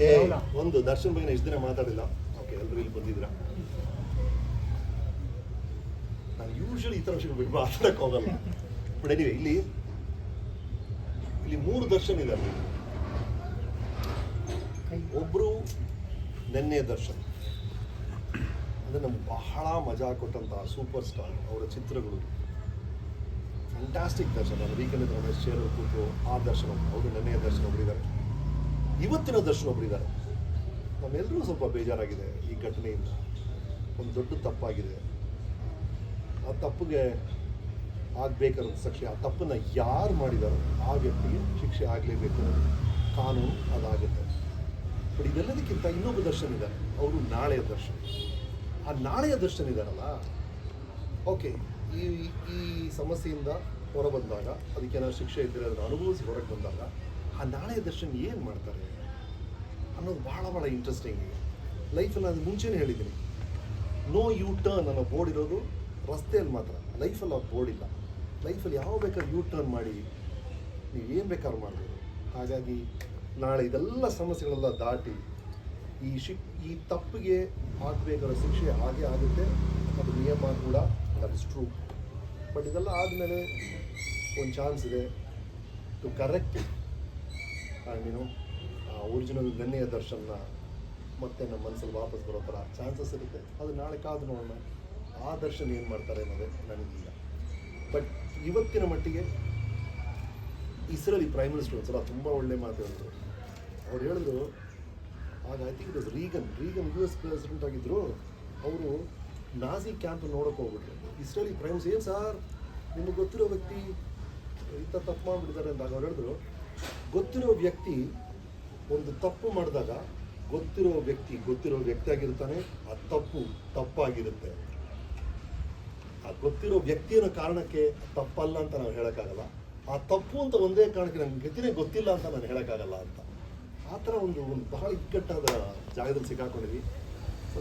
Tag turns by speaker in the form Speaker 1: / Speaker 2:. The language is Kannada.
Speaker 1: ಓಕೆ. ಒಂದು ದರ್ಶನ್ ಬಗ್ಗೆ ಎಷ್ಟು ದಿನ ಮಾತಾಡಿಲ್ಲ. ಓಕೆ ಎಲ್ಲರೂ ಇಲ್ಲಿ ಬಂದಿದ್ದೀರಾ? ನಾನು ಯೂಶಲಿ ಈ ಥರ ವಿಷಯ ಬಗ್ಗೆ ಮಾತಾಡಕ್ಕೆ ಹೋಗಲ್ಲ. ಬಟ್ ಎನಿವೆ ಇಲ್ಲಿ ಇಲ್ಲಿ ಮೂರು ದರ್ಶನ್ ಇದ್ದಾರೆ. ಒಬ್ರು ನೆನ್ನೆ ದರ್ಶನ್. ಅಂದರೆ ನಮ್ಗೆ ಬಹಳ ಮಜಾ ಕೊಟ್ಟಂತಹ ಸೂಪರ್ ಸ್ಟಾರ್ ಅವರ ಚಿತ್ರಗಳು. ಫ್ಯಾಂಟಾಸ್ಟಿಕ್ ದರ್ಶನ. ವೀಕೆಂಡ್ ಶೇರ್ ಚೇರಲ್ಲಿ ಕೂತು ಆ ದರ್ಶನ ಅವರು ನೆನ್ನೆಯ ದರ್ಶನ ಒಬ್ಬರಿದ್ದಾರೆ ಇವತ್ತಿನ ದರ್ಶನ ಒಬ್ಬರಿದ್ದಾರೆ ನಮ್ಮೆಲ್ಲರೂ ಸ್ವಲ್ಪ ಬೇಜಾರಾಗಿದೆ ಈ ಘಟನೆಯಿಂದ. ಒಂದು ದೊಡ್ಡ ತಪ್ಪಾಗಿದೆ. ಆ ತಪ್ಪಿಗೆ ಆಗಬೇಕಾದ ಶಿಕ್ಷೆ ಆ ತಪ್ಪನ್ನು ಯಾರು ಮಾಡಿದಾರೋ ಆ ವ್ಯಕ್ತಿಗೆ ಶಿಕ್ಷೆ ಆಗಲೇಬೇಕು ಕಾನೂನು ಅದಾಗುತ್ತೆ. ಬಟ್ ಇದೆಲ್ಲದಕ್ಕಿಂತ ಇನ್ನೊಬ್ಬ ದರ್ಶನ ಇದ್ದಾರೆ. ಅವರು ನಾಳೆಯ ದರ್ಶನ. ಆ ನಾಳೆಯ ದರ್ಶನ ಇದ್ದಾರಲ್ಲ? ಓಕೆ, ಈ ಈ ಸಮಸ್ಯೆಯಿಂದ ಹೊರಬಂದಾಗ, ಅದಕ್ಕೆ ಏನಾದ್ರು ಶಿಕ್ಷೆ ಇದ್ದರೆ ಅದನ್ನು ಅನುಭವಿಸಿ ಹೊರಗೆ ಬಂದಾಗ ಆ ನಾಳೆ ದರ್ಶನ್ ಏನು ಮಾಡ್ತಾರೆ ಅನ್ನೋದು ಭಾಳ ಭಾಳ ಇಂಟ್ರೆಸ್ಟಿಂಗ್ ಇದೆ ಲೈಫಲ್ಲಿ ನಾನು ಮುಂಚೆನೇ ಹೇಳಿದ್ದೀನಿ. ನೋ ಯು ಟರ್ನ್ ಅನ್ನೋ ಬೋರ್ಡ್ ಇರೋದು ರಸ್ತೆಯಲ್ಲಿ ಮಾತ್ರ. ಲೈಫಲ್ಲಿ ಆ ಬೋರ್ಡ್ ಇಲ್ಲ. ಲೈಫಲ್ಲಿ ಯಾವ ಬೇಕಾದ್ರೂ ಯು ಟರ್ನ್ ಮಾಡಿ, ನೀವು ಏನು ಬೇಕಾದ್ರೂ ಮಾಡ್ಬೋದು. ಹಾಗಾಗಿ ನಾಳೆ ಇದೆಲ್ಲ ಸಮಸ್ಯೆಗಳೆಲ್ಲ ದಾಟಿ ಈ ಶಿಕ್, ಈ ತಪ್ಪಿಗೆ ಆಗಬೇಕಾದ ಶಿಕ್ಷೆ ಹಾಗೆ ಆಗುತ್ತೆ. ಅದು ನಿಯಮ ಕೂಡ ದಟ್ ಇಸ್ ಟ್ರೂ ಬಟ್ ಇದೆಲ್ಲ ಆದಮೇಲೆ ಒಂದು ಚಾನ್ಸ್ ಇದೆ ಟು ಕರೆಕ್ಟ್ ಆ ಒರಿಜಿನಲ್ ನೆನ್ನೆಯ ದರ್ಶನ ಮತ್ತೆ ನಮ್ಮ ಮನಸ್ಸಲ್ಲಿ ವಾಪಸ್ ಬರೋ ಥರ ಚಾನ್ಸಸ್ ಇರುತ್ತೆ. ಅದು ನಾಳೆ ಕಾದು ನೋಡೋಣ. ಆ ದರ್ಶನ ಏನು ಮಾಡ್ತಾರೆ ಅನ್ನೋದೇ ನನಗಿಲ್ಲ. ಬಟ್ ಇವತ್ತಿನ ಮಟ್ಟಿಗೆ ಇಸ್ರೇಲಿ ಪ್ರೈಮ್ ಮಿನಿಸ್ಟರ್ ಒಂದ್ಸಲ ತುಂಬ ಒಳ್ಳೆ ಮಾತು ಹೇಳಿದ್ರು. ಅವ್ರು ಹೇಳಿದ್ರು, ಆಗ I think it was Reagan Reagan U S president ಆಗಿದ್ದರು ಅವರು ನಾಜಿ ಕ್ಯಾಂಪ್ ನೋಡೋಕೆ ಹೋಗ್ಬಿಟ್ರು. ಇಸ್ರೇಲಿ ಪ್ರೈಮ್ಸ್ ಏನು ಸರ್ ನಿಮಗೆ ಗೊತ್ತಿರೋ ವ್ಯಕ್ತಿ, ಇಂಥ ತಪ್ಪು ಮಾಡಿಬಿಟ್ಟಿದ್ದಾರೆ ಅಂತ ಅವ್ರು ಹೇಳಿದ್ರು. ಗೊತ್ತಿರೋ ವ್ಯಕ್ತಿ ಒಂದು ತಪ್ಪು ಮಾಡಿದಾಗ ಗೊತ್ತಿರೋ ವ್ಯಕ್ತಿ ಗೊತ್ತಿರೋ ವ್ಯಕ್ತಿ ಆಗಿರ್ತಾನೆ ಆ ತಪ್ಪು ತಪ್ಪಾಗಿರುತ್ತೆ. ಆ ಗೊತ್ತಿರೋ ವ್ಯಕ್ತಿ ಅನ್ನೋ ಕಾರಣಕ್ಕೆ ತಪ್ಪಲ್ಲ ಅಂತ ನಾವು ಹೇಳೋಕ್ಕಾಗಲ್ಲ. ಆ ತಪ್ಪು ಅಂತ ಒಂದೇ ಕಾರಣಕ್ಕೆ ನಂಗೆ ಗತಿನೇ ಗೊತ್ತಿಲ್ಲ ಅಂತ ನಾನು ಹೇಳೋಕ್ಕಾಗಲ್ಲ ಅಂತ. ಆ ಥರ ಒಂದು ಒಂದು ಬಹಳ ಇಕ್ಕಟ್ಟಾದ ಜಾಗದಲ್ಲಿ ಸಿಕ್ಕಾಕೊಂಡಿದ್ವಿ. ಸೊ